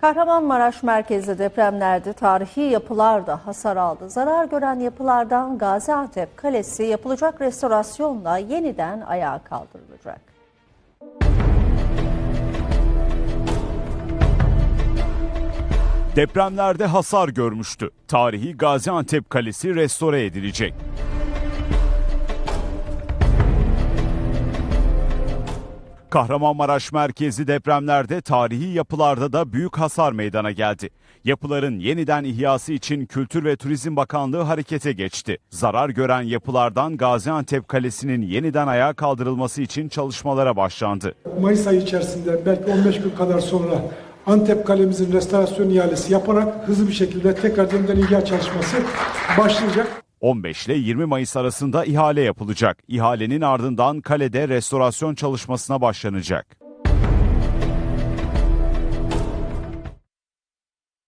Kahramanmaraş merkezli depremlerde tarihi yapılar da hasar aldı. Zarar gören yapılardan Gaziantep Kalesi yapılacak restorasyonla yeniden ayağa kaldırılacak. Depremlerde hasar görmüştü. Tarihi Gaziantep Kalesi restore edilecek. Kahramanmaraş merkezli depremlerde tarihi yapılarda da büyük hasar meydana geldi. Yapıların yeniden ihyası için Kültür ve Turizm Bakanlığı harekete geçti. Zarar gören yapılardan Gaziantep Kalesi'nin yeniden ayağa kaldırılması için çalışmalara başlandı. Mayıs ayı içerisinde belki 15 gün kadar sonra Antep kalemizin restorasyon ihalesi yaparak hızlı bir şekilde tekrar yeniden ihya çalışması başlayacak. 15 ile 20 Mayıs arasında ihale yapılacak. İhalenin ardından kalede restorasyon çalışmasına başlanacak.